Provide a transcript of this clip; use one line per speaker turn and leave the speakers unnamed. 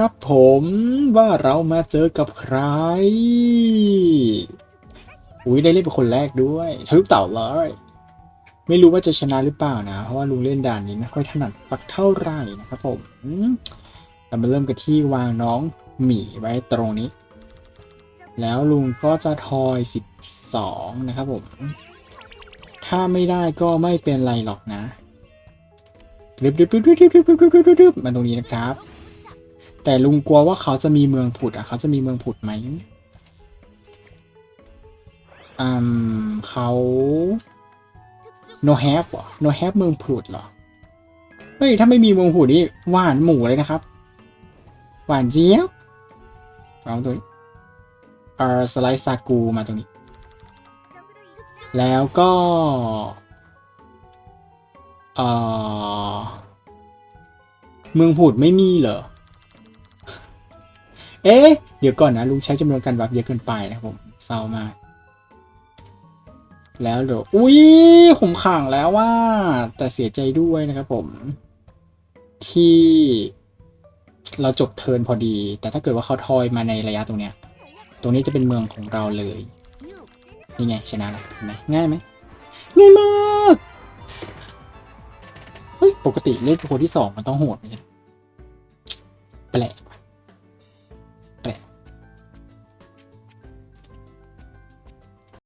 ครับผมว่าเรามาเจอกับใคร อุ้ยได้เล่นเป็นคนแรกด้วยทะลุเต่าเลย ไม่รู้ว่าจะชนะหรือเปล่านะ เพราะว่าลุงเล่นด่านนี้ไม่ค่อยถนัดฝักเท่าไหร่นะครับผมเรามาเริ่มกันที่วางน้องหมีไว้ตรงนี้ แล้วลุงก็จะทอย12นะครับผม ถ้าไม่ได้ก็ไม่เป็นไรหรอกนะดึบดึบดึบดึบดึบดึบดึบมาตรงนี้นะครับ แต่ลุงกลัวว่าเขาจะมีเมืองผุดอะ เขาจะมีเมืองผุดไหมอืมเขา no have เหรอ no have เมืองผุดเหรอ เฮ้ย ถ้าไม่มีเมืองผุดนี่หวานหมูเลยนะครับ หวานเจี๊ยบเอาตรงนี้เออสไลด์ซากูมาตรงนี้ แล้วก็เออเมืองผุดไม่มีเหรอ เอ๊ะ เดี๋ยวก่อนนะ ลุงใช้จำนวนการวับเยอะเกินไปนะผมเศร้ามาก แล้วเดี๋ยวอุ้ยผมขังแล้วว่า แต่เสียใจด้วยนะครับผม ที่เราจบเทิร์นพอดี แต่ถ้าเกิดว่าเขาทอยมาในระยะตรงเนี้ย ตรงนี้จะเป็นเมืองของเราเลยนี่ไงชนะแล้วเห็นไหมง่ายไหมง่ายมากเฮ้ยปกติเล่นเป็นคนที่สองมันต้องโหดไม่ใช่แปลก